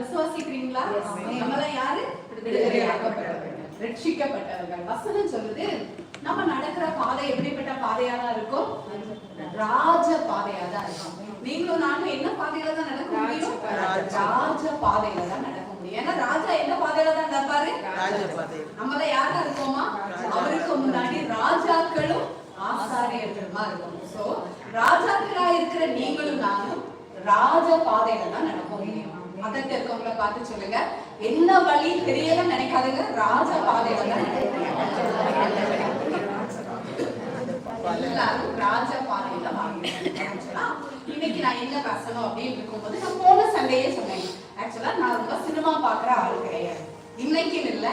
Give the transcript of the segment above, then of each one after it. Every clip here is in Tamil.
விசுவாசிக்கிறீங்களா. நம்மளாம் யாரு? ரட்சிக்கப்பட்டவர்கள். வசனம் சொல்லுது நம்ம நடக்கிற பாதை எப்படிப்பட்ட பாதையா தான் இருக்கும் ராஜ பாதையா தான் இருக்கும். நீங்களும் நானும் என்ன பாதையில தான் நடக்க முடியும்? ராஜ பாதையில தான் நடக்க முடியும். ஏன்னா ராஜா என்ன பாதையில தான் நடப்பாரு? நம்மள யாரா இருக்கோமா? அவருக்கு முன்னாடி ராஜாக்களும் ஆசாரியர்களுமா இருக்கணும். சோ ராஜாக்களா இருக்கிற நீங்களும் நானும் ராஜ பாதையில தான் நடக்கும். முடியும் பக்கத்துல இருக்கவங்கள பார்த்து சொல்லுங்க. என்ன வழி தெரியல நினைக்காதுங்க. ராஜ பாதையில தான் எல்லாரும் ராஜ பாதையில இன்னைக்கு நான் என்ன பேசணும் அப்படின்னு இருக்கும்போது நான் போன சண்டையே சொன்னேன். ஆக்சுவலா நான் ரொம்ப சினிமா பாக்குற ஆள் கிடையாது. இன்னைக்குன்னு இல்ல.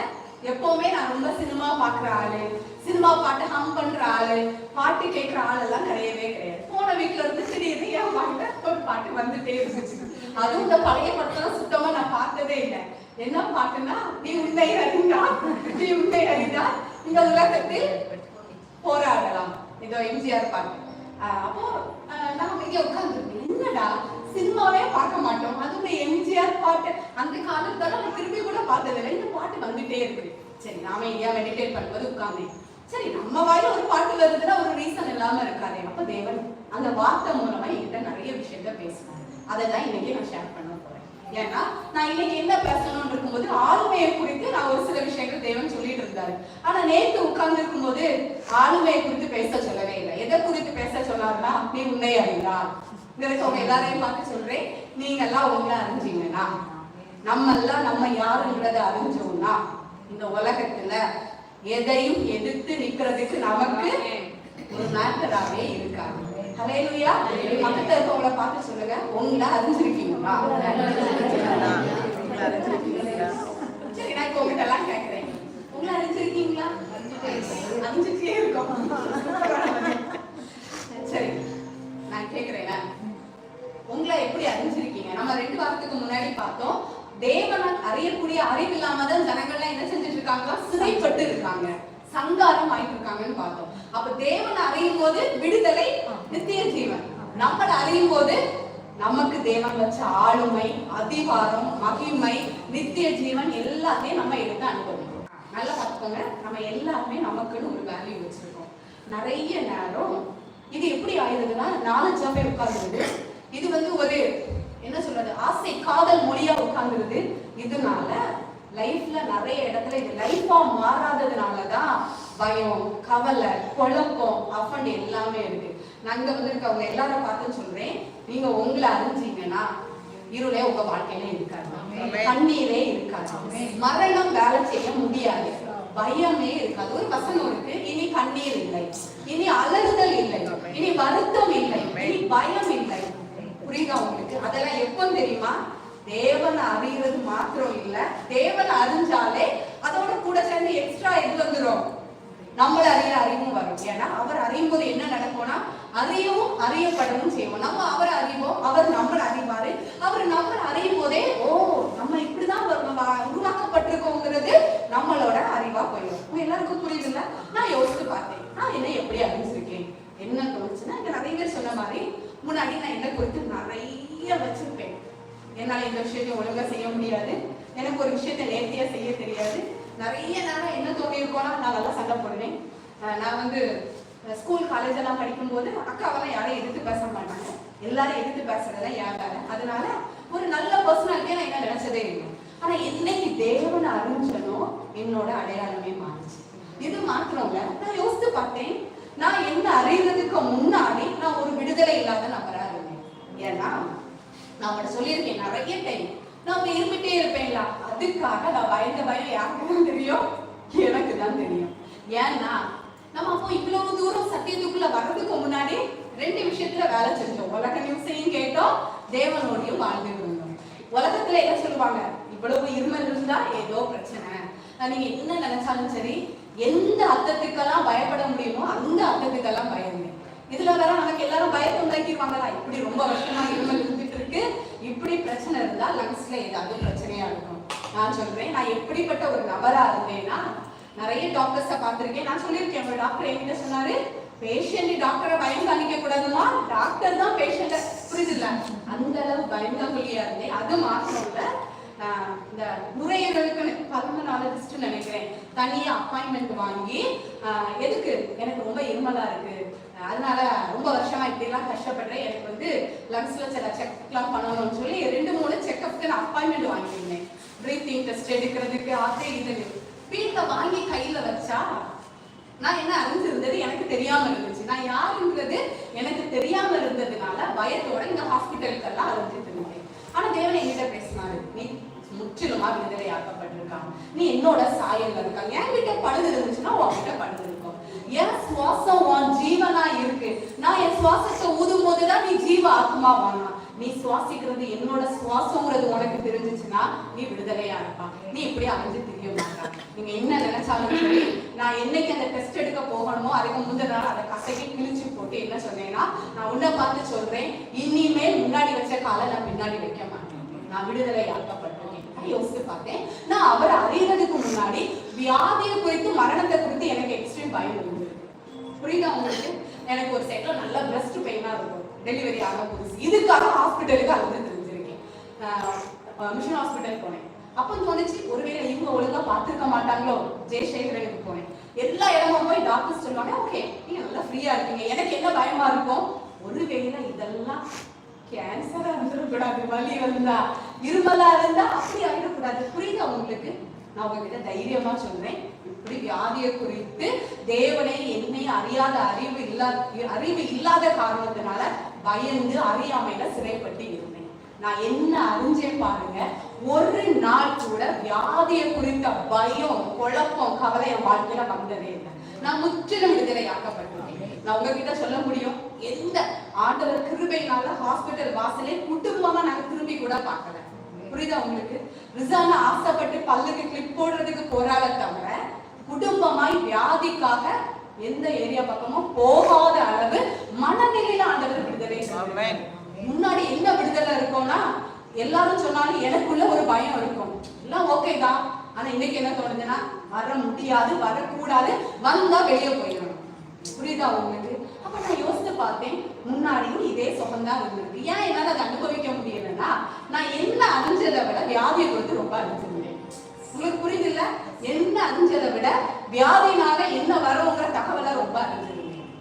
எப்பவுமே நான் ரொம்ப சினிமா பாக்குற ஆளு. சினிமா பாட்டு ஹம் பண்ற ஆளு பாட்டு கேட்கிற ஆளெல்லாம் கிடையவே கிடையாது. போன வீட்ல இருந்து திடீர்னு என் பாட்டு ஒரு பாட்டு வந்துட்டே இருந்துச்சு. அதுவும் இந்த பழைய படத்தெல்லாம் சுத்தமா நான் பார்த்ததே இல்லை. என்ன பாட்டுன்னா நீ உன்னை அறிந்தா நீ உன்னை அறிந்தா இந்த உலகத்தில் போராடலாம். இதோ எம்ஜிஆர் பாட்டு. அப்போ நாம இங்க உட்கார்ந்துருக்கேன் என்னடா சினிமாவே பார்க்க மாட்டோம். அதுவும் எம்ஜிஆர் பாட்டு. அந்த காலத்துல நான் திரும்பி கூட பார்த்ததில்லை. இந்த பாட்டு வந்துட்டே இருக்கு சரி நாம இங்கேயா மெடிடேட் பண்ணும்போது உட்காந்து சரி நம்ம வாயில ஒரு பாட்டு வருதுன்னா ஒரு ரீசன் இல்லாம இருக்காது. அப்ப தேவன் அந்த வார்த்தை மூலமா என்கிட்ட நிறைய விஷயத்த பேசினார் அதை தான் இன்னைக்கு நான் ஷேர் பண்ண போறேன். ஏன்னா நான் இன்னைக்கு என்ன பேசணும்னு இருக்கும்போது ஆளுமையை குறித்து நான் ஒரு சில விஷயங்கள் தேவன் சொல்லிட்டு இருந்தாரு. ஆனா நேத்து உட்கார்ந்து இருக்கும்போது ஆளுமையை குறித்து பேச சொல்லவே இல்லை. எதை குறித்து பேச சொல்லாருன்னா நீ உன்னை அறிந்தா இங்க எல்லாரையும் பார்த்து சொல்றேன். நீங்க எல்லாம் உங்களை அறிஞ்சீங்கன்னா நம்ம எல்லாம் நம்ம யாருன்றதை அறிஞ்சோம்னா இந்த உலகத்துல எதையும் எதிர்த்து நிக்கிறதுக்கு நமக்கு ஒரு மேட்டராகவே இருக்காது ஹalleluya. பக்கத்துல இருக்கவங்கள பார்த்து சொல்லுங்க. உங்களை அறிஞ்சிருக்கீங்களா? சரி நான் இப்போ உங்ககிட்ட எல்லாம் கேட்கிறேன் உங்களை அறிஞ்சிருக்கீங்களா? அறிஞ்சிட்டே இருக்கோம். சரி நான் கேட்கிறேன் உங்களை எப்படி அறிஞ்சிருக்கீங்க? நம்ம ரெண்டு வாரத்துக்கு முன்னாடி பார்த்தோம். தேவனால் அறியக்கூடிய அறிவு இல்லாம தான் ஜனங்கள்லாம் என்ன செஞ்சுட்டு இருக்காங்களா இருக்காங்க. சங்காரம் ஆயிட்டு இருக்காங்கன்னு பார்த்தோம். அப்ப தேவனை அறியும் போது விடுதலை நித்திய ஜீவன் நம்மளை அறியும் போது நமக்கு தேவன் வச்ச ஆளுமை அதிகாரம் மகிமை நித்திய ஜீவன் எல்லாத்தையும் நம்ம எடுத்து அனுபவிக்கிறோம். நல்லா பார்த்துக்கோங்க. நம்ம எல்லாருமே நமக்குன்னு ஒரு வேல்யூ வச்சிருக்கோம். நிறைய நேரம் இது எப்படி ஆயிடுதுன்னா நாலஞ்சா போய் உட்கார்ந்துருது. இது வந்து ஒரு என்ன சொல்றது ஆசை காதல் மொழியா உட்கார்ந்துருது. இதனால லைஃப்ல நிறைய இடத்துல இது லைஃபா மாறாததுனால தான் பயம் கவலை குழப்பம் அஃபண்ட் எல்லாமே இருக்கு. நான் இங்க வந்து இருக்கவங்க எல்லாரும் பார்த்து சொல்றேன். நீங்க உங்களை அறிஞ்சீங்கன்னா இருளே உங்க வாழ்க்கையில இருக்காது. கண்ணீரே இருக்காது. மரணம் வேலை செய்ய முடியாது. பயமே இருக்காது. ஒரு வசனம் இருக்கு. இனி கண்ணீர் இல்லை. இனி அலறுதல் இல்லை. இனி வருத்தம் இல்லை. இனி பயம் இல்லை. புரியுதா உங்களுக்கு? அதெல்லாம் எப்போ தெரியுமா? தேவனை அறிகிறது மாத்திரம் இல்ல. தேவனை அறிஞ்சாலே அதோட கூட சேர்ந்து எக்ஸ்ட்ரா எது வந்துடும் நம்மள அறிய அறிவும் வரும். ஏன்னா அவர் அறியும் போது என்ன நடக்கும்னா அறியவும் அறியப்படவும் செய்வோம். நம்ம அவரை அறிவோம் அவர் நம்மளை அறிவாரு. அவர் நம்மளை அறியும் போதே ஓ நம்ம இப்படிதான் உருவாக்கப்பட்டிருக்கோங்கிறது நம்மளோட அறிவா போயிடும். உங்க எல்லாருக்கும் புரியுதுல்ல? நான் யோசித்து பார்த்தேன். நான் என்ன எப்படி அறிஞ்சிருக்கேன்? என்ன தோணுச்சுன்னா இங்க நிறைய பேர் சொன்ன மாதிரி முன்னாடி நான் என்ன குறித்து நிறைய வச்சிருப்பேன். என்னால் இந்த விஷயத்தை ஒழுங்காக செய்ய முடியாது. எனக்கு ஒரு விஷயத்தை நேர்த்தியாக செய்ய தெரியாது. நிறைய நேரம் என்ன தோணியிருக்கோம்னா நான் நல்லா சண்டை போடுவேன். நான் வந்து ஸ்கூல் காலேஜ் எல்லாம் படிக்கும்போது அக்காவெல்லாம் யாரையும் எதிர்த்து பேச மாட்டாங்க. எல்லாரும் எதிர்த்து பேசுறதுதான் என் வேலை. அதனால ஒரு நல்ல பர்சனாலிட்டியாக நான் என்ன நினைச்சதே இல்லை. ஆனால் என்னைக்கு தேவன் அறிஞ்சனோ என்னோட அடையாளமே மாறிச்சு. இது மாத்திரங்க நான் யோசித்து பார்த்தேன். நான் என்ன அறியறதுக்கு முன்னாடி நான் ஒரு விடுதலை இல்லாத நபராக இருந்தேன். ஏன்னா நான் உங்கள்ட்ட சொல்லியிருக்கேன் நிறைய டைம் நான் இருந்துட்டே இருப்பேன்ல. அதுக்காக நான் பயந்த பயம் யாருக்கு தெரியும் எனக்கு தான் தெரியும். ஏன்னா நம்ம அப்போ இவ்வளவு தூரம் சத்தியத்துக்குள்ள வர்றதுக்கு முன்னாடி ரெண்டு விஷயத்துல வேலை செஞ்சோம். உலக நியூஸையும் கேட்டோம் தேவனோடையும் வாழ்ந்து இருந்தோம். உலகத்துல என்ன சொல்லுவாங்க? இவ்வளவு இருமல் இருந்தா ஏதோ பிரச்சனை. நீங்க என்ன நினைச்சாலும் சரி எந்த அர்த்தத்துக்கெல்லாம் பயப்பட முடியுமோ அந்த அர்த்தத்துக்கெல்லாம் பயந்தேன் இதுல வேற நமக்கு எல்லாரும் பயத்தை உண்டாக்கிடுவாங்களா? இப்படி ரொம்ப வருஷமா இருமல் இருந்து இருக்கு. இப்படி பிரச்சனை இருந்தா லங்ஸ்ல ஏதாவது பிரச்சனையா இருக்கும். நான் சொல்றேன் நான் எப்படிப்பட்ட ஒரு நபரா இருந்தேன்னா நிறைய டாக்டர்ஸ பார்த்திருக்கேன். நான் சொல்லியிருக்கேன் ஒரு டாக்டர் என்கிட்ட சொன்னாரு பேஷண்ட் டாக்டரை பயம் காணிக்க கூடாதுமா டாக்டர் தான் பேஷண்ட புரியுதுல்ல அந்த அளவு பயந்தவழியா இருந்தேன். அது மாத்திரம் இல்ல. இந்த நுரையீரலுக்கு பல்மனாலஜிஸ்ட் நினைக்கிறேன். தனியா அப்பாயின்மெண்ட் வாங்கி ஆஹ் எதுக்கு? எனக்கு ரொம்ப இருமலா இருக்கு. அதனால ரொம்ப வருஷமா இப்படி எல்லாம் கஷ்டப்படுறேன். எனக்கு வந்து லங்ஸ்ல சில செக்லாம் பண்ணணும்னு சொல்லி ரெண்டு மூணு செக்அப்க்கு நான் அப்பாயின்மெண்ட் வாங்கியிருந்தேன். பிரீத்திங் டெஸ்ட் எடுக்கிறதுக்கு அது இது வீட்டில் வாங்கி கையில வச்சா நான் என்ன அறிஞ்சிருந்தது? எனக்கு தெரியாம இருந்துச்சு. நான் யாருன்றது எனக்கு தெரியாம இருந்ததுனால பயத்தோட இந்த ஹாஸ்பிட்டலுக்கெல்லாம் அலைஞ்சிட்டு இருந்தேன். ஆனா தேவன் என்கிட்ட பேசினாரு நீ முற்றிலுமா விடுதலை ஆக்கப்பட்டிருக்காங்க நீ என்னோட சாயல் இருக்காங்க என்கிட்ட பழுது இருந்துச்சுன்னா உன்கிட்ட பழுது என் சுவாசம் உன் ஜீவனா இருக்கு. நான் என் சுவாசத்தை ஊதும் போதுதான் நீ ஜீவ ஆத்மா வாங்க நீ சுவாசிக்கிறது என்னோட சுவாசங்கிறது உனக்கு தெரிஞ்சுச்சுன்னா நீ விடுதலையா இருப்பா. நீ இப்படி அலைஞ்சு தெரிய மாட்டா. நீங்க என்ன நினைச்சாலும் சரி நான் என்னைக்கு அந்த டெஸ்ட் எடுக்க போகணுமோ அதுக்கு முந்தின நாள் அதை கசக்கி கிழிச்சு போட்டு என்ன சொன்னேன்னா நான் உன்னை பார்த்து சொல்றேன் இனிமேல் முன்னாடி வச்ச காலை நான் பின்னாடி வைக்க மாட்டேன். நான் விடுதலை ஆக்கப்பட்டேன் யோசித்து பார்த்தேன். நான் அவர் அறியறதுக்கு முன்னாடி வியாதியை குறித்து மரணத்தை குறித்து எனக்கு எக்ஸ்ட்ரீம் பயம் உண்டு புரியுதா உங்களுக்கு? எனக்கு ஒரு சைட்ல நல்ல பிரஸ்ட் பெயினா இருக்கும். டெலிவரி ஆக போகுது. இதுக்காக ஹாஸ்பிட்டலுக்கு அழுது தெரிஞ்சிருக்கேன். மிஷன் ஹாஸ்பிட்டல் போனேன். அப்போ தோணுச்சு ஒருவேளை இவங்க ஒழுங்கா பார்த்துருக்க மாட்டாங்களோ? ஜெயசேகரனுக்கு போனேன். எல்லா இடமும் போய் டாக்டர் சொல்லுவாங்க ஓகே நீங்க நல்லா ஃப்ரீயா இருக்கீங்க. எனக்கு என்ன பயமா இருக்கும்? ஒருவேளை இதெல்லாம் கேன்சரா இருந்துடக்கூடாது வலி வந்தா. இருமலா இருந்தா அப்படி ஆயிடக்கூடாது. புரியுதா உங்களுக்கு? நான் உங்ககிட்ட தைரியமா சொல்றேன். இப்படி வியாதியை குறித்து தேவனை என்னை அறியாத அறிவு இல்லாத அறிவு இல்லாத காரணத்தினால பயந்து அறியாமையில சிறைப்பட்டு இருந்தேன். நான் என்ன அறிஞ்சேன் பாருங்க ஒரு நாள் கூட வியாதியை குறித்த பயம் குழப்பம் கவலை என் வாழ்க்கையில வந்ததே இல்லை. நான் முற்றிலும் விடுதலையாக்கப்பட்டிருக்கேன் நான் உங்ககிட்ட சொல்ல முடியும் எந்த ஆண்டவர் கிருபையினால ஹாஸ்பிட்டல் வாசலே குடும்பமா நாங்க திரும்பி கூட பார்க்கல. புரியுதா உங்களுக்கு? ரிசானா ஆசைப்பட்டு பல்லுக்கு கிளிப் போடுறதுக்கு போராட தவிர குடும்பமாய் வியாதிக்காக எந்த ஏரியா பக்கமும் போகாத அளவு மனநிலையில ஆண்டவர் விடுதலை. முன்னாடி என்ன விடுதலை இருக்கும்னா எல்லாரும் சொன்னாலும் எனக்குள்ள ஒரு பயம் இருக்கும். எல்லாம் ஓகே தான். ஆனா இன்னைக்கு என்ன தோணுதுன்னா வர முடியாது வரக்கூடாது வந்தா வெளியே போயிடணும். புரியுதா உங்களுக்கு? அப்ப நான் யோசித்து பார்த்தேன் முன்னாடியும் இதே சுகம்தான் இருந்திருக்கு. ஏன் என்னால அதை அனுபவிக்க முடியலன்னா நான் என்ன அறிஞ்சதை விட வியாதியை குறித்து ரொம்ப அறிஞ்சிருந்தேன் உங்களுக்கு புரியுது இல்ல என்ன அறிஞ்சதை விட வியாதினால என்ன வரோங்கிற தகவலை ரொம்ப அறிஞ்சிருந்தேன்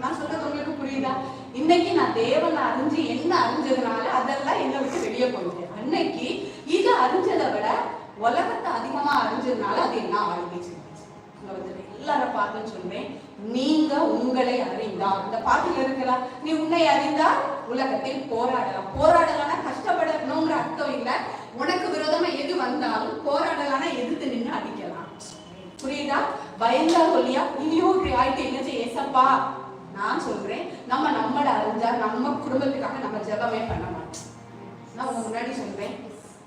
நான் சொல்றது உங்களுக்கு புரியுதா? இன்னைக்கு நான் தேவனை அறிஞ்சு என்ன அறிஞ்சதுனால அதெல்லாம் என்னை விட்டு வெளியே போயிட்டு அன்னைக்கு இது அறிஞ்சதை விட உலகத்தை அதிகமா அறிஞ்சதுனால அது என்ன ஆரம்பிச்சு எல்லாரும் பார்த்து சொல்றேன். நீங்க உங்களை அறிந்தால். இந்த பாட்டில் இருக்கலாம் நீ உன்னை அறிந்தால் உலகத்தில் போராடலாம். போராடலாம்னா கஷ்டப்படணுங்கிற அர்த்தம் இல்ல. உனக்கு விரோதமா எது வந்தாலும் போராடலாம்னா எதிர்த்து நின்று அடிக்கலாம். புரியுதா? பயந்தா சொல்லியா இனியோ இப்படி ஆயிட்டு என்ன ஏசப்பா நான் சொல்றேன். நம்ம நம்மளை அறிஞ்சா நம்ம குடும்பத்துக்காக நம்ம ஜெபமே பண்ண மாட்டோம். நான் உங்க முன்னாடி சொல்றேன்.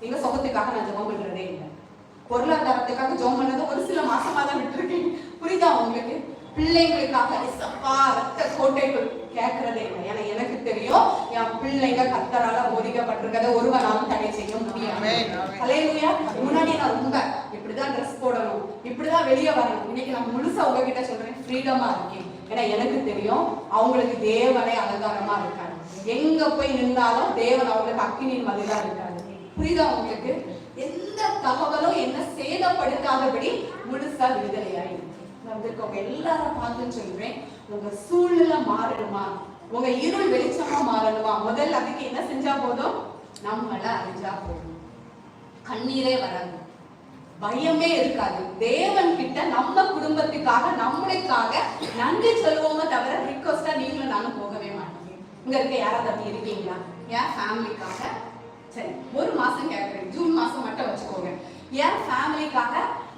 எங்க சொகத்துக்காக நான் ஜெபம் பண்றதே இல்லை. பொருளாதாரத்துக்காக ஜெபம் பண்ணதை ஒரு சில மாசமா தான் விட்டுருக்கேன். புரியுதா உங்களுக்கு? பிள்ளைங்களுக்காக இசப்பா ரத்த கோட்டைகள் கேட்கறதே இல்லை. ஏன்னா எனக்கு தெரியும் என் பிள்ளைங்க கத்தரால போதிக்கப்பட்டிருக்கதை ஒருவனாலும் தடை செய்ய முடியாது. ஹalleluya முன்னாடி நான் ரொம்ப இப்படிதான் ட்ரெஸ் போடணும் இப்படிதான் வெளியே வரணும். இன்னைக்கு நான் முழுசா உங்ககிட்ட சொல்றேன் ஃப்ரீடமா இருக்கேன். ஏன்னா எனக்கு தெரியும் அவங்களுக்கு தேவனே அலங்காரமா இருக்காரு. எங்க போய் நின்றாலும் தேவன் அவங்களுக்கு அக்கினியின் மதிலா இருக்காரு. புரியுதா உங்களுக்கு? எந்த தகவலும் என்ன சேதப்படுத்தாதபடி முழுசா விடுதலையாயிருக்கு வந்திருக்கவங்க எல்லாரும் பார்த்து சொல்றேன். உங்க சூழ்நிலை மாறணுமா? உங்க இருள் வெளிச்சமா மாறணுமா? முதல்ல அதுக்கு என்ன செஞ்சா போதும்? நம்மள அறிஞ்சா போதும். கண்ணீரே வராது. பயமே இருக்காது. தேவன் கிட்ட நம்ம குடும்பத்துக்காக நம்மளுக்காக நன்றி சொல்லுவோமே தவிர ரிக்வஸ்டா நீங்களும் நானும் போகவே மாட்டீங்க இங்க இருக்க யாராவது அப்படி இருக்கீங்களா? என் ஃபேமிலிக்காக சரி ஒரு மாசம் கேட்கறேன் ஜூன் மாசம் மட்டும் வச்சுக்கோங்க என் ஃபேமிலிக்காக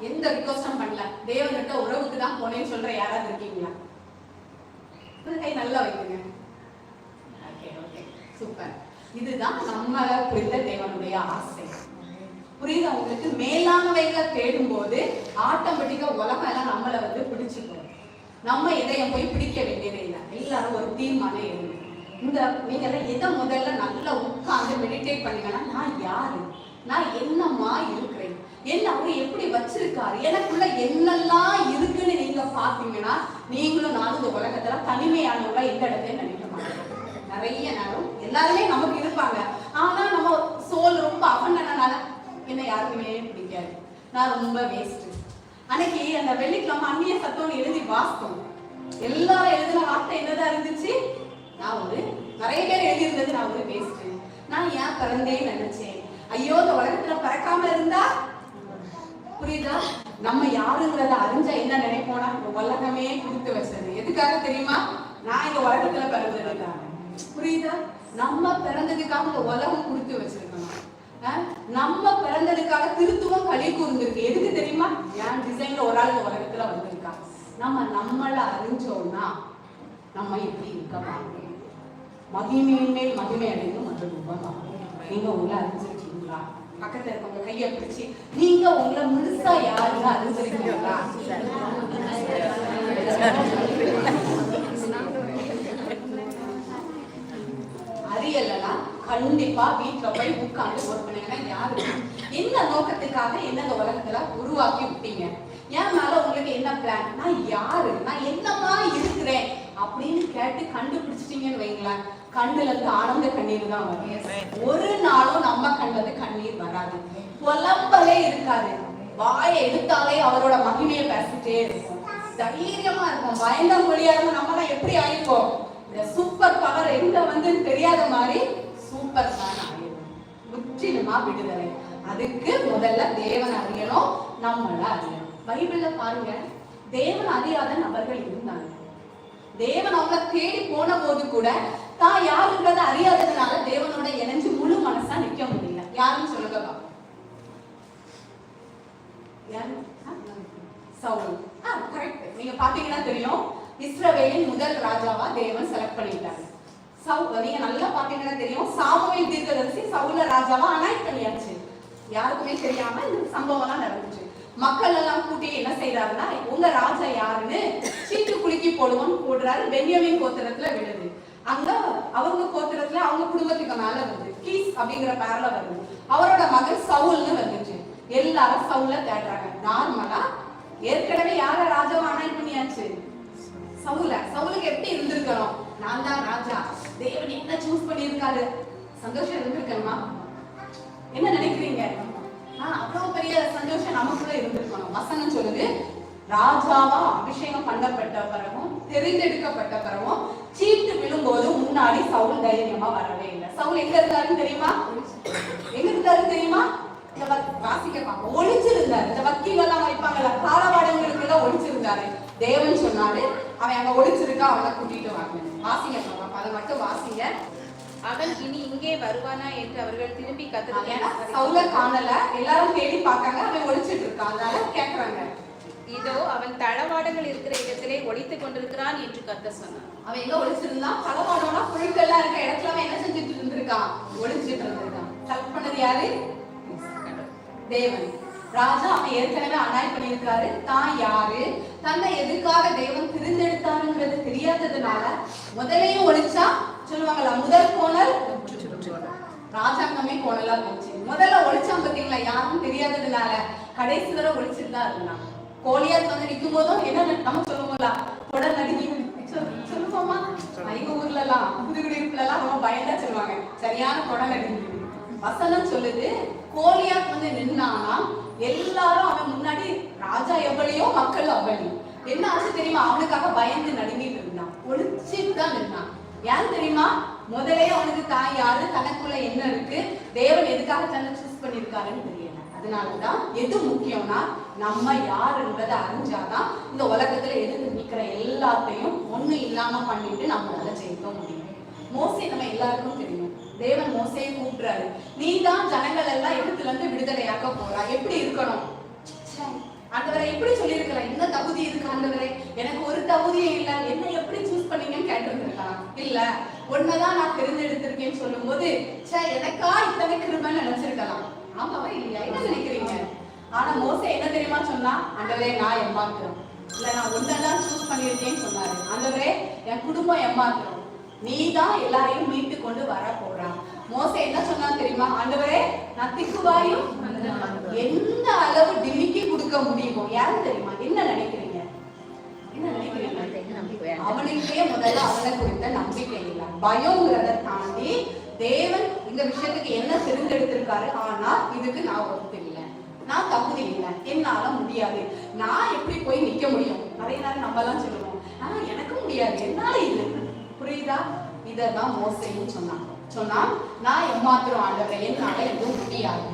எந்த ரிக்வஸ்டும் பண்ணல தேவன்கிட்ட உறவுக்கு தான் போனேன்னு சொல்ற யாராவது இருக்கீங்களா? கை நல்லா வைக்குங்க ஓகே ஓகே சூப்பர் இதுதான் நம்ம குறித்த தேவனுடைய ஆசை. புரியுது? உங்களுக்கு மேலானவைகளை தேடும்போது ஆட்டோமேட்டிக்கா உலகம் எல்லாம் நம்மளை வந்து பிடிச்சிக்கும். நம்ம இதயம் போய் பிடிக்க வேண்டியதே இல்லை. எல்லாரும் ஒரு தீர்மானம் எழுது இந்த நீங்க எதை முதல்ல நல்லா உட்கார்ந்து மெடிடேட் பண்ணீங்கன்னா நான் யாரு? நான் என்னம்மா இருக்கிறேன்? என்ன அவர் எப்படி வச்சிருக்காரு? எனக்குள்ள என்னெல்லாம் இருக்குன்னு நீங்க பாத்தீங்கன்னா நீங்களும் நானும் இந்த உலகத்துல தனிமையானவங்களா எந்த இடத்துல நினைக்க மாட்டோம் நிறைய நேரம் எல்லாருமே நமக்கு இருப்பாங்க. ஆனா நம்ம சோல் ரொம்ப அவனால என்ன யாருக்குமே பிடிக்காது. நான் ரொம்ப வேஸ்ட் அன்னைக்கு அந்த வெள்ளிக்கிழமை அந்நிய சத்தம்னு எழுதி வாசித்தோம். எல்லாரும் எழுதின வார்த்தை என்னதான் இருந்துச்சு? நான் ஒரு நிறைய பேர் எழுதியிருந்தது நான் ஒரு வேஸ்ட் நான் ஏன் பிறந்தேன்னு நினைச்சேன். ஐயோ இந்த உலகத்துல பிறக்காம இருந்தா புரியுதா? நம்ம யாருங்கிறத அறிஞ்சா என்ன நினைப்போனா இந்த உலகமே கொடுத்து வச்சது. எதுக்காக தெரியுமா? நான் இந்த உலகத்துல பிறந்ததுக்காக புரியுதா? நம்ம பிறந்ததுக்காக இந்த உலகம் கொடுத்து வச்சிருக்கணும். நம்ம பிறந்ததுக்காக திருத்துவம் களி கூர்ந்திருக்கு எதுக்கு தெரியுமா? என் டிசைன்ல ஒரு ஆள் இந்த உலகத்துல வந்திருக்கா. நம்ம நம்மள அறிஞ்சோம்னா நம்ம எப்படி இருக்க பாருங்க மகிமையின் மேல் மகிமை அடைந்து மற்ற நீங்க உள்ள அறிஞ்சிருக்கீங்களா? பக்கத்துல இருக்கவங்க கையை பிடிச்சி நீங்க உங்களை முழுசா யாருன்னு அனுசரிக்கிறீங்களா அறியலனா கண்டிப்பா வீட்டுல போய் உட்கார்ந்து ஒர்க் பண்ணுங்கன்னா யாரு? என்ன நோக்கத்துக்காக என்ன இந்த உலகத்துல உருவாக்கி விட்டீங்க? என் மேல உங்களுக்கு என்ன பிளான் நான் யாரு? நான் என்னமா இருக்கிறேன்? அப்படின்னு கேட்டு கண்டுபிடிச்சிட்டீங்கன்னு வைங்களேன். கண்ணுல இருந்து ஆனந்த கண்ணீர் தான் வரும். ஒரு நாளும் நம்ம கண்ணுல கண்ணீர் வராது. புலம்பலே இருக்காது. வாயை எடுத்தாலே அவரோட மகிமையை பேசிட்டே இருக்கும். தைரியமா இருக்கும் பயந்த மொழியாத நம்ம தான் எப்படி ஆயிருக்கோம்? இந்த சூப்பர் பவர் எங்க வந்து தெரியாத மாதிரி சூப்பர் மேன் ஆயிரும். முற்றிலுமா விடுதலை. அதுக்கு முதல்ல தேவன் அறியணும் நம்மள அறியணும். பைபிள்ல பாருங்க. தேவன் அறியாத நபர்கள் இருந்தாங்க. தேவன் அவங்கள தேடி போன போது கூட தான் யாருன்றத அறியாததுனால தேவனோட இணைஞ்சு முழு மனசா நிக்க முடியல. யாருன்னு சொல்லுங்க பாப்போம். யாரு? சவுல். கரெக்ட் நீங்க பாத்தீங்கன்னா தெரியும் இஸ்ரவேலின் முதல் ராஜாவா தேவன் செலக்ட் பண்ணிட்டாங்க சவு நீங்க நல்லா பாத்தீங்கன்னா தெரியும் சாமுவேல் தீர்க்கதரிசி சவுல ராஜாவா அனாய்ட் பண்ணியாச்சு. யாருக்குமே தெரியாம இந்த சம்பவம்லாம் நடந்துச்சு. மக்கள் எல்லாம் கூட்டி என்ன செய்யறாருன்னா உங்க ராஜா யாருன்னு சீட்டு குலுக்கி போடுவோம்னு போடுறாரு பென்யமின் கோத்திரத்துல விழுது. அங்க அவங்க கோத்திரத்துல அவங்க குடும்பத்துக்கு மேல வருது கீஸ் அப்படிங்கிற பேர்ல வருது. அவரோட மகன் சவுல்னு வந்துச்சு. எல்லாரும் சவுல தேடுறாங்க. நார்மலா ஏற்கனவே யார ராஜாவை அனாய்ட் பண்ணியாச்சு? சவுல. சவுலுக்கு எப்படி இருந்திருக்கணும்? நான் தான் ராஜா. தேவன் என்ன சூஸ் பண்ணியிருக்காரு? சந்தோஷம் இருந்திருக்கணுமா? என்ன நினைக்கிறீங்க? அவ்வளவு பெரிய சந்தோஷம் நமக்குள்ள இருந்திருக்கணும். வசனம் சொல்லுது ராஜாவா அபிஷேகம் பண்ணப்பட்ட பிறகும் தெரிந்தெடுக்கப்பட்ட பிறகும் சீட்டு விழும்போது முன்னாடி சவுல் தைரியமா வரவே இல்லை. சவுல் எங்க இருந்தாருன்னு தெரியுமா? எங்க இருந்தாருன்னு தெரியுமா? இந்த வாசிக்க ஒளிச்சிருந்தாரு இந்த வக்கீல் எல்லாம் வைப்பாங்கல்ல காலவாடங்களுக்கு எல்லாம் ஒளிச்சிருந்தாரு தேவன் சொன்னாரு அவன் அங்க ஒளிச்சிருக்கா அவனை கூட்டிட்டு வாங்க. வாசிங்க பாப்பா அதை மட்டும் வாசிங்க. அவன் இனி இங்கே வருவானா என்று அவர்கள் திரும்பி கத்தர் சவுல காணல. எல்லாரும் தேடி பார்க்காங்க. அவன் ஒளிச்சிட்டு இருக்கான். அதனால கேக்குறாங்க. இதோ அவன் தளவாடங்கள் இருக்கிற இடத்திலே ஒளித்துக் கொண்டிருக்கிறான் என்று கத்த சொன்னான் அவன் எங்க ஒளிச்சிருந்தான் களவாடம்னா புழுக்கெல்லாம் இருக்க இடத்துல அவன் என்ன செஞ்சுட்டு இருந்திருக்கான்? ஒளிச்சிட்டு இருந்திருக்கான். செலக்ட் பண்ணது யாரு? தேவன். ராஜா அவன் ஏற்கனவே அனாய் பண்ணியிருக்காரு. தான் யாரு? தன்னை எதுக்காக தேவன் திருந்தெடுத்தாருங்கிறது தெரியாததுனால முதலையும் ஒளிச்சா சொல்லுவாங்களா முதல் கோணல் ராஜாங்கமே கோணலா போச்சு முதல்ல ஒளிச்சான் பாத்தீங்களா? யாருன்னு தெரியாததுனால கடைசி வரை ஒளிச்சுட்டு தான் இருந்தான். கோலியாத் வந்து நிற்கும் போதும் என்ன நம்ம சொல்லுவோம்ல? உடல் நடுங்கி சொல்லுவோமா? எங்க ஊர்ல எல்லாம் புதுக்குடியிருப்புல எல்லாம் ரொம்ப பயந்தா சொல்லுவாங்க. சரியான குடல் நடுங்கி. வசனம் சொல்லுது கோலியாத் வந்து நின்னானா எல்லாரும் அவன் முன்னாடி ராஜா எவ்வளியோ மக்கள் அவ்வளி. என்ன ஆச்சு தெரியுமா? அவனுக்காக பயந்து நடுங்கிட்டு இருந்தான். ஒளிச்சிட்டு தான் நின்னான். ஏன் தெரியுமா? முதலே அவனுக்கு தாய் யாரு? தனக்குள்ள என்ன இருக்கு? தேவன் எதுக்காக தன்னை சூஸ் பண்ணிருக்காருன்னு தெரியல அதனாலதான் எது முக்கியம்னா நம்ம யாருன்றதை அறிஞ்சாதான் இந்த உலகத்துல எது நிக்கிற எல்லாத்தையும் ஒண்ணு இல்லாம பண்ணிட்டு நம்மளால ஜெயிக்க முடியும். மோசே நம்ம எல்லாருக்கும் தெரியும். தேவன் மோசையை கூப்பிடுறாரு. நீ தான் ஜனங்கள் எல்லாம் இடத்துல இருந்து விடுதலையாக்க போறா. எப்படி இருக்கணும்? ச்சே, ஆண்டவரை எப்படி சொல்லியிருக்கலாம் என்ன தகுதி இருக்கு அந்தவரை எனக்கு ஒரு தகுதியே இல்ல. என்ன எப்படி சூஸ் பண்ணீங்கன்னு கேட்டிருந்திருக்கலாம் இல்ல. ஒன்னதான் நான் தெரிஞ்செடுத்திருக்கேன்னு சொல்லும்போது ச்சே எனக்கா இத்தனை கிருபன்னு நினைச்சிருக்கலாம். ஆமாவா இல்லையா? என்ன நினைக்கிறீங்க? ஆனா மோசே என்ன தெரியுமா சொன்னா? அண்டவரே நான் எம்மாத்திரம். இல்ல நான் ஒன்னதான் சூஸ் பண்ணியிருக்கேன்னு சொன்னாரு. ஆண்டவரே என் குடும்பம் எம்மாத்திரம். நீ தான் எல்லாரையும் மீட்டு கொண்டு வர போறான் மோசை என்ன சொன்னா தெரியுமா? ஆண்டவரே நான் திக்குவாயும் எந்த அளவு டிமிக்கி கொடுக்க முடியுமோ? யாரும் தெரியுமா? என்ன நினைக்கிறீங்க? என்ன நினைக்கிறீங்க? அவனுக்கே முதல்ல அவனை குறித்த நம்பிக்கை இல்லை. பயங்கிறத தாண்டி தேவன் இந்த விஷயத்துக்கு என்ன தெரிந்தெடுத்திருக்காரு ஆனா இதுக்கு நான் ஒத்து இல்லை. நான் தகுதி இல்லை. என்னால முடியாது. நான் எப்படி போய் நிக்க முடியும்? நிறைய நேரம் நம்ம எல்லாம் சொல்லுவோம். ஆனா எனக்கு முடியாது. என்னால இல்லை. புரியுதா? இதெல்லாம் மோசைன்னு சொன்னான். சொன்னா நான் எம்மாத்திரம் ஆண்டவரை என்னால எதுவும் முடியாது.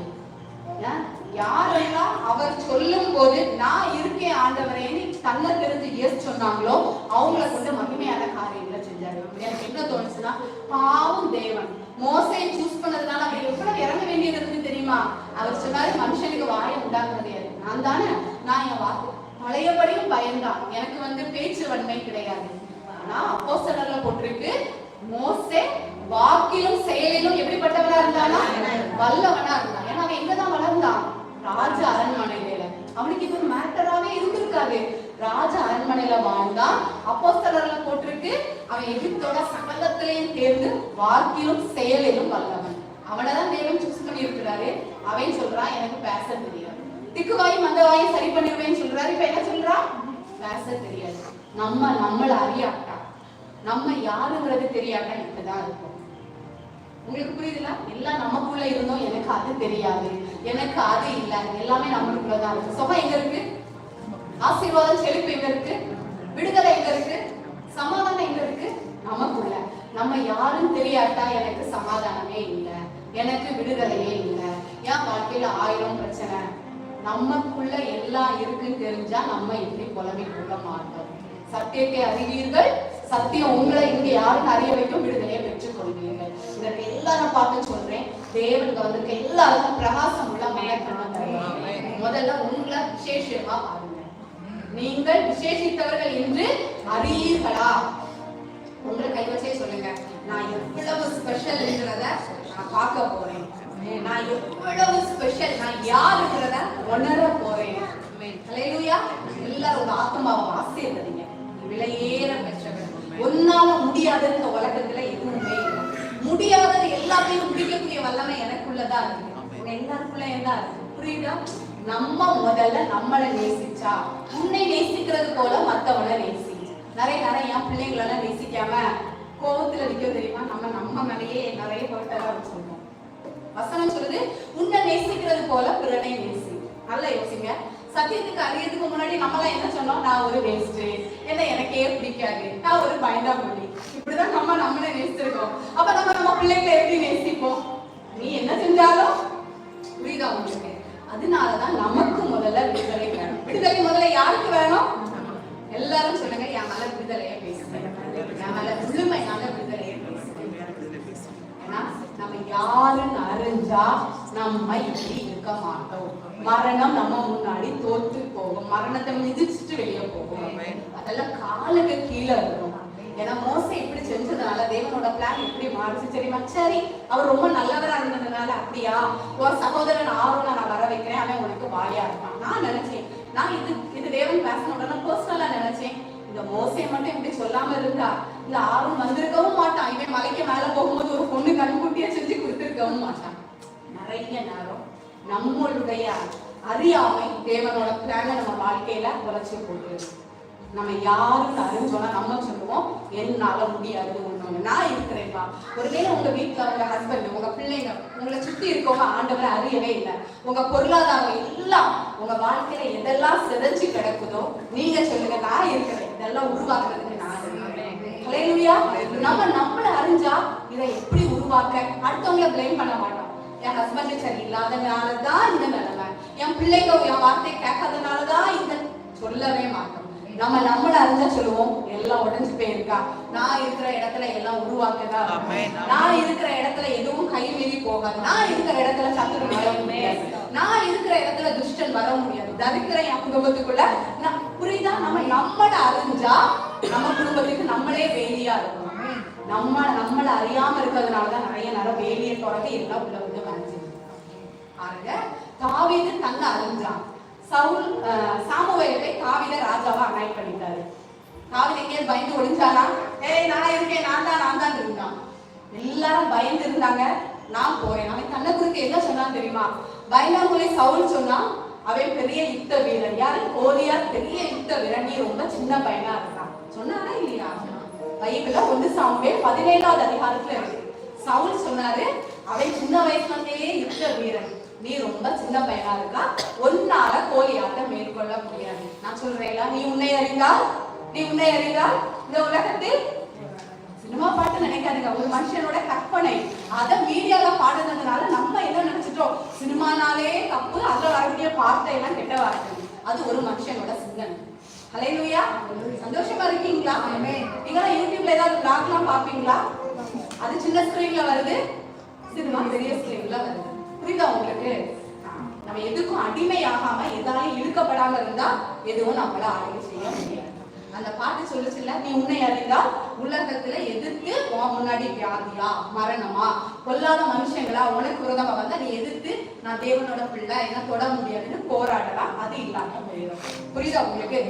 யாரெல்லாம் அவர் சொல்லும் போது நான் இருக்கேன் ஆண்டவரேன்னு தன்னை தெரிஞ்சு எஸ் சொன்னாங்களோ அவங்கள கொண்டு மகிமையான காரியங்களை செஞ்சாரு எனக்கு என்ன தோணுச்சுன்னா பாவம் தேவன். மோசையை சூஸ் பண்ணதுனால அவர் எவ்வளவு இறங்க வேண்டியது இருக்கு தெரியுமா? அவர் சொன்னாரு மனுஷனுக்கு வாயை உண்டாக்குறது நான் தானே நான் என் வாக்கு பழையபடியும் பயந்தான். எனக்கு வந்து பேச்சு வன்மை கிடையாது. ஆனா அப்போஸ்தலர்ல போட்டிருக்கு மோசே வாக்கிலும் செயலிலும் எப்படிப்பட்டவனா இருந்தானா? வல்லவனா இருந்தான். ஏன்னா அவன் எங்கதான் வளர்ந்தான். ராஜ அரண்மனையில. அவனுக்கு இது ஒரு மேட்டராவே இருந்திருக்காது. ராஜ அரண்மனையில வாழ்ந்தான் அப்போஸ்தலர்ல போட்டிருக்கு. அவன் எகிப்தோட சகலத்திலையும் தேர்ந்து வாக்கிலும் செயலிலும் வல்லவன். அவனதான் தேவன் சூஸ் பண்ணி இருக்கிறாரு அவன் சொல்றான் எனக்கு பேச தெரியாது. திக்குவாயும் மந்தவாயும் சரி பண்ணிடுவேன்னு சொல்றாரு. இப்ப என்ன சொல்றான் பேச தெரியாது. நம்ம நம்மள அறியாட்டா? நம்ம யாருங்கிறது தெரியாட்டா? இப்படிதான் இருக்கும். உங்களுக்கு புரியுதுல எல்லாம் நமக்குள்ள இருந்தோம். எனக்கு அது தெரியாது. எனக்கு அது இல்லை. எல்லாமே நம்மளுக்குள்ளதான் இருக்கு. சுகம் எங்க இருக்கு? ஆசீர்வாதம் செழிப்பு எங்க இருக்கு? விடுதலை எங்க இருக்கு? சமாதானம் எங்க இருக்கு? நமக்குள்ள. நம்ம யாரும் தெரியாட்டா எனக்கு சமாதானமே இல்லை. எனக்கு விடுதலையே இல்லை. என் வாழ்க்கையில ஆயிரம் பிரச்சனை. நமக்குள்ள எல்லாம் இருக்குன்னு தெரிஞ்சா நம்ம இப்படி புலம்பிக் கொள்ள மாட்டோம். சத்தியத்தை அறிவீர்கள். சத்தியம் உங்களை இங்க யாரும் அறிய வைக்கும் விடுதலையை பெற்றுக் கொள்வீர்கள். இதற்கு எல்லாரும் பார்த்து சொல்றேன். தேவனுக்கு வந்திருக்க எல்லாருக்கும் பிரகாசம் உள்ள தருவாங்க முதல்ல உங்களை விசேஷமா நீங்கள் விசேஷித்தவர்கள் என்று அறியீர்களா? உங்களை கை சொல்லுங்க. நான் எவ்வளவு ஸ்பெஷல்ங்கிறத நான் பார்க்க போறேன். நான் எவ்வளவு ஸ்பெஷல் நான் யாருங்கிறத உணர போறேன். ஹalleluya எல்லாரும் உங்க ஆத்மாவை ஆசீர்வதிங்க. விலையேற பெற்றவர். ஒன்னால முடியாதுன்னு இந்த உலகத்துல எதுவுமே இல்லை. முடியாதது எல்லாத்தையும் முடிக்கக்கூடிய வல்லமை எனக்குள்ளதா இருக்கு. உங்க எல்லாருக்குள்ளேயும் தான் இருக்கு புரியுதா? நம்ம முதல்ல நம்மளை நேசிச்சா? உன்னை நேசிக்கிறது போல மத்தவனை நேசி. நிறைய நிறைய என் பிள்ளைங்களெல்லாம் நேசிக்காம கோபத்துல நிக்க தெரியுமா? நம்ம நம்ம மேலேயே நிறைய பொருட்டெல்லாம் வச்சிருக்கோம். வசனம் சொல்லுது உன்னை நேசிக்கிறது போல பிறனை நேசி. நல்லா யோசிங்க. சத்தியத்துக்கு அறியதுக்கு முன்னாடி நம்மலாம் என்ன சொன்னோம்? நான் ஒரு வேஸ்ட் என்ன எனக்கே பிடிக்காது. நான் ஒரு பயந்தாமொழி இப்படிதான் நம்ம நம்மளே நேசிச்சிருக்கோம். அப்ப நம்ம நம்ம பிள்ளைங்களை எப்படி நேசிப்போம்? நீ என்ன செஞ்சாலும் முதல்ல விடுதலை வேணும். விடுதலை முதல்ல யாருக்கு வேணும்? எல்லாரும் சொல்லுங்க என் மேல விடுதலையை பேசுங்க. என் மேல முழுமையான விடுதலையை பேசுங்க. ஏன்னா நம்ம யாருன்னு அறிஞ்சா நம்ம இப்படி இருக்க மாட்டோம்? மரணம் நம்ம முன்னாடி தோத்து போகும். மரணத்தை மிதிச்சுட்டு வெளியே போகும். அதெல்லாம் காலுக்கு கீழே இருக்கும். ஏன்னா மோசம் இப்படி செஞ்சதுனால தேவனோட பிளான் எப்படி மாறுச்சு. சரி சரி அவர் ரொம்ப நல்லவரா இருந்ததுனால அப்படியா? ஒரு சகோதரன் ஆர்வம் நான் வர வைக்கிறேன். அவன் உனக்கு வாயா இருப்பான். நான் நினைச்சேன். நான் இது இது தேவன் பேசின உடனே பர்சனலா நினைச்சேன். இந்த மோசையை மட்டும் இப்படி சொல்லாம இருந்தா இந்த ஆர்வம் வந்திருக்கவும் மாட்டான். இவன் மலைக்கு மேல போகும்போது ஒரு பொண்ணு கண்குட்டியா செஞ்சு கொடுத்துருக்கவும் மாட்டான். நிறைய நேரம் நம்மளுடைய அறியாமை தேவனோட பிளான நம்ம வாழ்க்கையில உழைச்சி போட்டு நம்ம யாருன்னு அறிஞ்சோம்னா நம்ம சொல்லுவோம். என்னால முடியாது ஒன்று நான் இருக்கிறேன்ப்பா. ஒருவேளை உங்க வீட்டுல உங்க ஹஸ்பண்ட் உங்க பிள்ளைங்க உங்களை சுத்தி இருக்கவங்க ஆண்டவரை அறியவே இல்லை. உங்க பொருளாதாரம் எல்லாம் உங்க வாழ்க்கையில எதெல்லாம் சிதைஞ்சு கிடக்குதோ நீங்க சொல்லுங்க நான் இருக்கிறேன். இதெல்லாம் உருவாக்குறதுக்கு நான் இருக்கிறேன் நம்ம நம்மளை அறிஞ்சா இதை எப்படி உருவாக்க? அடுத்தவங்கள பிளேம் பண்ண மாட்டோம். என் ஹஸ்பண்ட் சரி இல்லாதனால தான் இந்த நிலைமை. என் பிள்ளைங்க என் வார்த்தை கேட்காதனால தான் இந்த சொல்லவே மாட்டோம். நம்ம நம்மள அறிஞ்சா சொல்லுவோம் எல்லாம் உடைஞ்சு போயிருக்கா. நான் இருக்கிற இடத்துல எல்லாம் உருவாக்குதா? நான் இருக்கிற இடத்துல எதுவும் கை மீறி போகாது. நான் இருக்கிற இடத்துல சத்துரு வர முடியாது. நான் இருக்கிற இடத்துல துஷ்டன் வர முடியாது. தரிக்கிற என் குடும்பத்துக்குள்ள நான் புரியுதா? நம்ம நம்மள அறிஞ்சா நம்ம குடும்பத்துக்கு நம்மளே வேலியா இருக்கும். நம்ம நம்மள அறியாம இருக்கிறதுனாலதான் நிறைய நேரம் வேலியை தொடர்ந்து எல்லாம் உள்ள வந்து வந்து பாருங்க தாவீது தன்னை அறிஞ்சான். சவுல் சாமுவேலை தாவித ராஜாவா அனாய்ட் பண்ணிட்டாரு. தாவீது எங்கேயாவது பயந்து ஒளிஞ்சானா ஏய் நான் இருக்கேன் நான் தான் நான் தான் இருந்தான். எல்லாரும் பயந்து இருந்தாங்க. நான் போறேன். அவன் தன்னை குறுக்கு என்ன சொன்னான் தெரியுமா? பயந்தாங்குழி சவுல் சொன்னா அவன் பெரிய யுத்த வீரன். யாரு? கோலியா? பெரிய யுத்த வீரன். நீ ரொம்ப சின்ன பையனா இருக்கான் சொன்னாரா இல்லையா? பைபிள ஒன்று சாமுவேல் பதினேழாவது அதிகாரத்துல இருக்கு. சவுல் சொன்னாரு அவன் சின்ன வயசுல இருந்தே இருக்கிற வீரன். நீ ரொம்ப சின்ன பையனா இருக்கா? ஒன்னால கோழி ஆட்டம் மேற்கொள்ள முடியாது. நான் சொல்றேன் நீ உன்னை அறிந்தால் நீ உன்னை அறிந்தால் இந்த உலகத்தில் சினிமா பாட்டு நினைக்காதீங்க. ஒரு மனுஷனோட கற்பனை. அத மீடியால பாடுனதுனால நம்ம என்ன நினைச்சிட்டோம்? சினிமானாலே தப்பு அதுல வரக்கூடிய வார்த்தை எல்லாம் கெட்ட வார்த்தை. அது ஒரு மனுஷனோட சிந்தனை. ஹalleluya. சந்தோஷமா இருக்கீங்களா? நீங்களாம் யூடியூப்ல ஏதாவது vlogலாம் பாப்பீங்களா அது சின்ன ஸ்கிரீன்ல வருது. சினிமா பெரிய ஸ்கிரீன்ல வருது. புரியுதா உங்களுக்கு? நம்ம எதுக்கும் அடிமையாகாம எதாலையும் இழுக்கப்படாம இருந்தா எதுவும் நம்மள ஆளுகை செய்ய முடியாது. அந்த பாட்டு சொல்லுச்சுல நீ உன்னை அறிந்தால் உலகத்துல எதிர்த்து முன்னாடி வியாதியா? மரணமா? கொல்லாத மனுஷங்களா? உனக்கு விரோதமா வந்தா நீ எதிர்த்து நான் தேவனோட பிள்ளை என்ன தொட முடியாதுன்னு போராடலாம். அது இல்லாம போயிடும். புரியுதா உங்களுக்கு?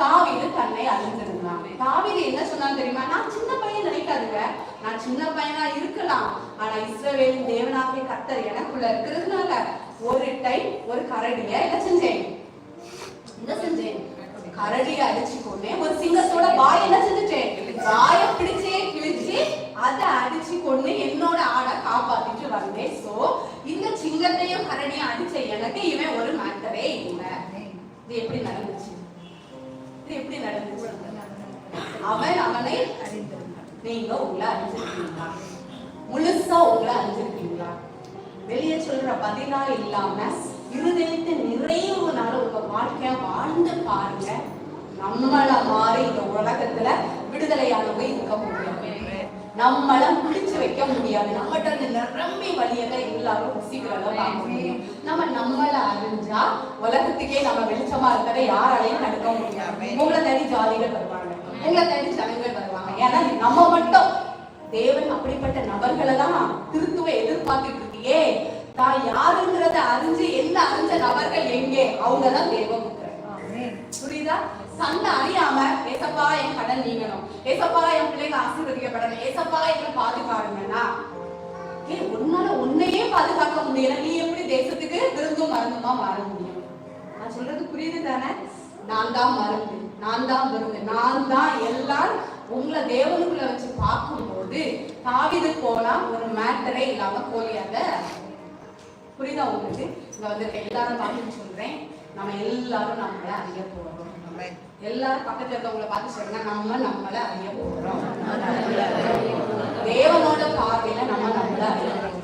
தாவிது தன்னை அறிந்திருந்தாங்க தாவிது என்ன சொன்னான்னு தெரியுமா? நான் சின்ன பையன் இருக்காதுங்க நான் சின்ன பையனா இருக்கலாம். ஆனா இஸ்ரவேலின் தேவனாகிய கத்தர் எனக்குள்ள இருக்கிறதுனால ஒரு டைம் ஒரு கரடிய என்ன செஞ்சேன்? என்ன செஞ்சேன்? கரடிய அடிச்சு கொண்டேன் ஒரு சிங்கத்தோட வாய் என்ன செஞ்சுட்டேன்? வாய பிடிச்சே கிழிச்சு அதை அடிச்சு கொண்டு என்னோட ஆடை காப்பாத்திட்டு வந்தேன். சோ இந்த சிங்கத்தையும் கரடியும் அடிச்ச எனக்கு இவன் ஒரு மேட்டரே இல்லை. இது எப்படி நடந்துச்சு? இது எப்படி நடந்துச்சு? அவன் அவனை அறிந்தது நீங்க உங்களை அறிஞ்சிருக்கீங்களா? முழுசா உங்களை அறிஞ்சிருக்கீங்களா? வெளியே சொல்ற பதிலா இல்லாம இருதயத்தை நிறைவுனால உங்க வாழ்க்கைய வாழ்ந்து பாருங்க. நம்மள மாறி இந்த உலகத்துல விடுதலையானவங்க இருக்க முடியாது. நம்மள பிடிச்சு வைக்க முடியாது. நம்மகிட்ட இருந்து நிரம்பி வழியதை எல்லாரும் ருசிக்கிறத பார்க்க முடியும். நம்ம நம்மள அறிஞ்சா உலகத்துக்கே நம்ம வெளிச்சமா இருக்கிறத யாராலையும் தடுக்க முடியாது. உங்களை தனி ஜாதிகள் வருவாங்க. உங்களை தனி ஜனங்கள் வருவாங்க. ஏன்னா நம்ம மட்டும் தேவன் அப்படிப்பட்ட நபர்களை தான் திருத்துவ எதிர்பார்த்துட்டு இருக்கியே. தான் யாருங்கிறத அறிஞ்சு என்ன அறிஞ்ச நபர்கள் எங்கே? அவங்க தான் தேவபுத்திரன் புரியுதா? சண்டை அறியாம ஏசப்பா என் கடன் நீங்கணும். ஏசப்பா என் பிள்ளைங்க ஆசீர்வதிக்கப்படணும். ஏசப்பா எங்களை பாதுகாருங்கன்னா ஏ உன்னால உன்னையே பாதுகாக்க முடியல. நீ எப்படி தேசத்துக்கு விருந்தும் மருந்துமா மாற முடியும்? நான் சொல்றது புரியுது தானே நான் தான் மருந்து. நான் தான் விருந்து. நான் தான் எல்லாம் உங்களை தேவனுக்குள்ள வச்சு பார்க்கும்போது தாவிது போனா ஒரு மேட்டரே இல்லாம கோலியாக புரியுதா உங்களுக்கு? இங்க வந்து எல்லாரும் பார்த்து சொல்றேன். நம்ம எல்லாரும் நம்மள அறிய போறோம். எல்லாரும் பக்கத்துல இருக்கவங்கள பார்த்து சொல்லுங்க நம்ம நம்மள அறிய போறோம். தேவனோட பார்வையில நம்ம நம்மள அறிய போறோம்.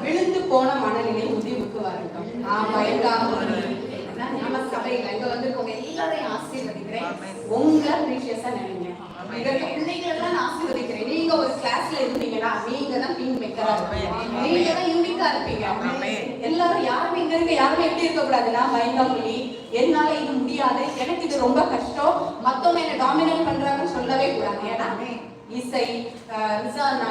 விழுந்து போன மனநிலை முடிவுக்கு வரட்டும். ஆஹ் பயங்காம நம்ம சபையில இங்க வந்திருக்கவங்க எல்லாரையும் ஆசீர்வதிக்கிறேன். உங்க ப்ரீஷியஸா நினைங்க. இருக்க பிள்ளைகளை எல்லாம் ஆசீர்வதிக்கிறேன். நீங்க ஒரு கிளாஸ்ல இருந்தீங்கன்னா நீங்க தான் கிங் மேக்கரா நீங்க தான் யூனிக்கா இருப்பீங்க. எல்லாரும் யாருமே இங்க இருக்க யாருமே எப்படி இருக்க கூடாதுன்னா பயந்தாமொழி என்னால இது முடியாது. எனக்கு இது ரொம்ப கஷ்டம். மத்தவங்க என்ன டாமினேட் பண்றாங்கன்னு சொல்லவே கூடாது. ஏன்னா இசை ரிசானா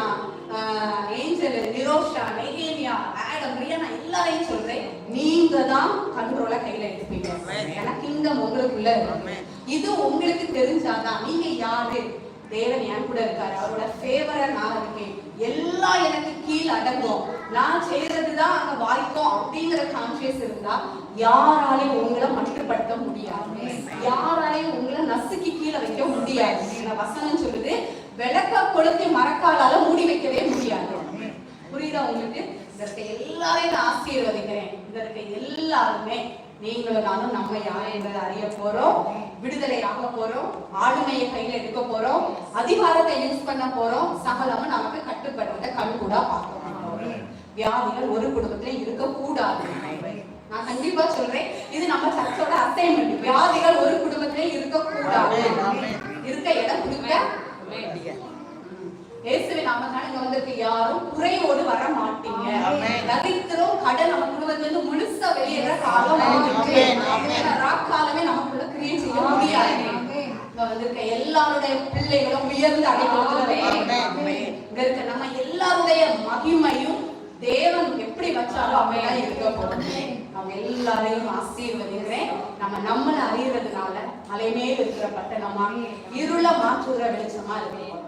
ஏஞ்சல் நிரோஷா நெகேமியா ஆடம் ரியானா எல்லாரையும் சொல்றேன். நீங்க தான் கண்ட்ரோல கையில எடுப்பீங்க. ஏன்னா கிங்டம் உங்களுக்குள்ள இருக்கு. இது உங்களுக்கு தெரிஞ்சாதான் நீங்க யாரு? தேவன் என் கூட இருக்காரு. அவரோட ஃபேவரா நான் இருக்கேன். எல்லாம் எனக்கு கீழ் அடங்கும். நான் செய்யறதுதான் அங்க வாய்க்கும் அப்படிங்கிற கான்சியஸ் இருந்தா யாராலையும் உங்களை மட்டுப்படுத்த முடியாது. யாராலையும் உங்களை நசுக்கி கீழே வைக்க முடியாது. வசனம் சொல்லுது விளக்க கொளுத்தி மரக்காலால மூடி வைக்கவே முடியாது. புரியுதா உங்களுக்கு? இதற்கு எல்லாரையும் நான் ஆசீர்வதிக்கிறேன். இதற்கு எல்லாருமே நீங்களும் நானும் நம்ம யார் என்பதை அறிய போறோம். விடுதலை ஆக போறோம். ஆளுமையை கையில எடுக்க போறோம். அதிகாரத்தை யூஸ் பண்ண போறோம். சகலமும் நமக்கு கட்டுப்படுறத கண்கூடா கூட பார்க்கணும் வியாதிகள் ஒரு குடும்பத்துல இருக்க கூடாது நான் கண்டிப்பா சொல்றேன் இது நம்ம சர்ச்சோட அசைன்மெண்ட் வியாதிகள் ஒரு குடும்பத்திலே இருக்க கூடாது இருக்க இடம் கொடுக்க இயேசுவின் நாமத்தால இங்க வந்திருக்க. யாரும் குறையோடு வர மாட்டீங்க. தரித்திரம் நம்ம குடும்பத்துல இருந்து முழுசா வெளியேற காலம் ராக்காலமே நமக்குள்ள கிரியேட் செய்ய முடியாது. இங்க வந்திருக்க எல்லாருடைய பிள்ளைகளும் உயர்ந்து அடைக்கலவே இங்க இருக்க நம்ம எல்லாருடைய மகிமையும் தேவன் எப்படி வச்சாலும் அவையா இருக்க போகுது. அவங்க எல்லாரையும் ஆசீர்வதிக்கிறேன். நம்ம நம்மளை அறியறதுனால மலைமேல் இருக்கிற பட்டணமா இருள மாற்றுகிற வெளிச்சமா இருக்கணும்